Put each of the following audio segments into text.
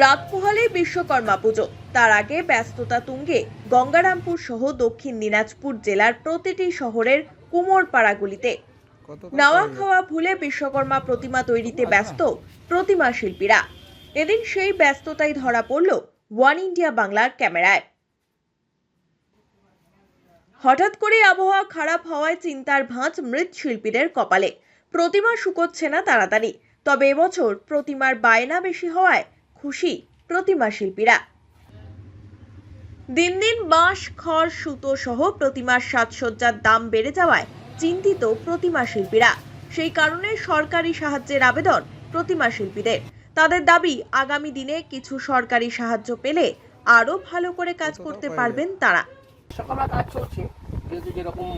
রাত বিশ্বকর্মা পুজো। তার আগে ব্যস্ততা তুঙ্গে গঙ্গারামপুর সহ দক্ষিণ দিনাজপুর জেলার প্রতিটি শহরের কুমোরপাড়াগুলিতে। নাওয়া খাওয়া ভুলে বিশ্বকর্মা প্রতিমা তৈরিতে ব্যস্ত প্রতিমা শিল্পীরা। এদিন সেই ব্যস্ততাই ধরা পড়ল ওয়ান ইন্ডিয়া বাংলার ক্যামেরায়। হঠাৎ করে আবহাওয়া খারাপ হওয়ায় চিন্তার ভাঁজ মৃৎশিল্পীদের কপালে। প্রতিমা শুকোচ্ছে না তাড়াতাড়ি তবে এবছর প্রতিমার বায়না বেশি হওয়ায় খুশি প্রতিমা শিল্পীরা। দিন দিন বাঁশ খড় সুতো সহ প্রতিমার সাজসজ্জার দাম বেড়ে যাওয়ায় চিন্তিত প্রতিমা শিল্পীরা। সেই কারণে সরকারি সাহায্যের আবেদন প্রতিমা শিল্পীদের। তাদের দাবি আগামী দিনে কিছু সরকারি সাহায্য পেলে আরও ভালো করে কাজ করতে পারবেন তারা। বিশ্বকর্মা কাজ চলছে। যেহেতু যেরকম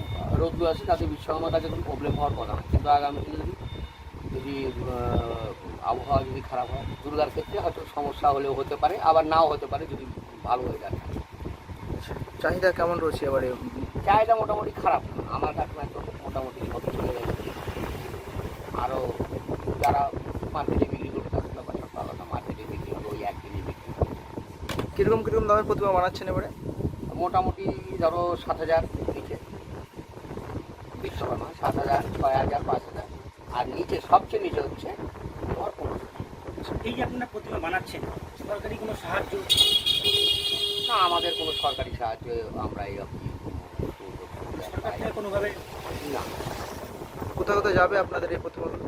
আছে তাতে বিশ্বকর্মা কাজে প্রবলেম হওয়ার কথা কিন্তু আগামী দিনে যদি আবহাওয়া যদি খারাপ হয় দুর্গার ক্ষেত্রে হয়তো সমস্যা হলেও হতে পারে আবার নাও হতে পারে যদি ভালো হয়ে যায়। চাহিদা কেমন রয়েছে এবারে? চাহিদা মোটামুটি খারাপ। না আমার কাছে তো মোটামুটি মতো চলে যাচ্ছে আরও যারা মার্কেটে বিক্রি করবে তাদের ব্যাপারটা তো আলাদা মার্কেটে বিক্রি করবে ওই এক একদিনই বিক্রি। কীরকম কীরকম দামের প্রতিমা বানাচ্ছেন এবারে? মোটামুটি ধরো সাত হাজার নিচে। বিশ্বকর্মা সাত হাজার ছয় হাজার পাঁচ হাজার। আর নিচে সবচেয়ে নিচে হচ্ছে তোমার পনেরো এই যে আপনারা প্রতিমা বানাচ্ছেন সরকারি কোনো সাহায্য? না আমাদের কোনো সরকারি সাহায্য আমরা এই অবধি কোনোভাবে না। কোথায় কোথায় যাবে আপনাদের এই প্রতিমাগুলো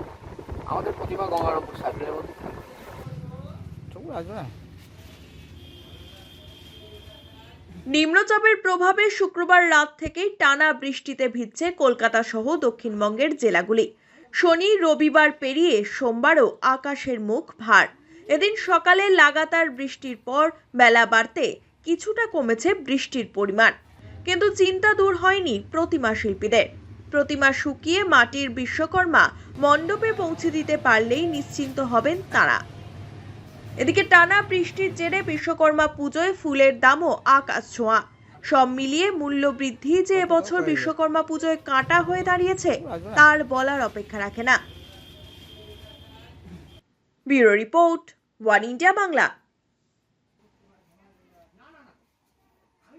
আমাদের প্রতিমা গঙ্গারামপুর সার্কেলের মধ্যে। থাকে। আসবে না। নিম্নচাপের প্রভাবে শুক্রবার রাত থেকেই টানা বৃষ্টিতে ভিজছে কলকাতা সহ দক্ষিণবঙ্গের জেলাগুলি। শনি রবিবার পেরিয়ে সোমবারও আকাশের মুখ ভার। এদিন সকালে লাগাতার বৃষ্টির পর বেলা বাড়তে কিছুটা কমেছে বৃষ্টির পরিমাণ। কিন্তু চিন্তা দূর হয়নি প্রতিমা শিল্পীদের। প্রতিমা শুকিয়ে মাটির বিশ্বকর্মা মণ্ডপে পৌঁছে দিতে পারলেই নিশ্চিন্ত হবেন তারা। এদিকে টানা বৃষ্টির জেরে বিশ্বকর্মা পুজোয় ফুলের দামও আকাশ ছোঁয়া। সব মিলিয়ে মূল্য বৃদ্ধি যে এবছর বিশ্বকর্মা পুজোয় কাঁটা হয়ে দাঁড়িয়েছে তার বলার অপেক্ষা রাখে না। Bureau report one India Bangla.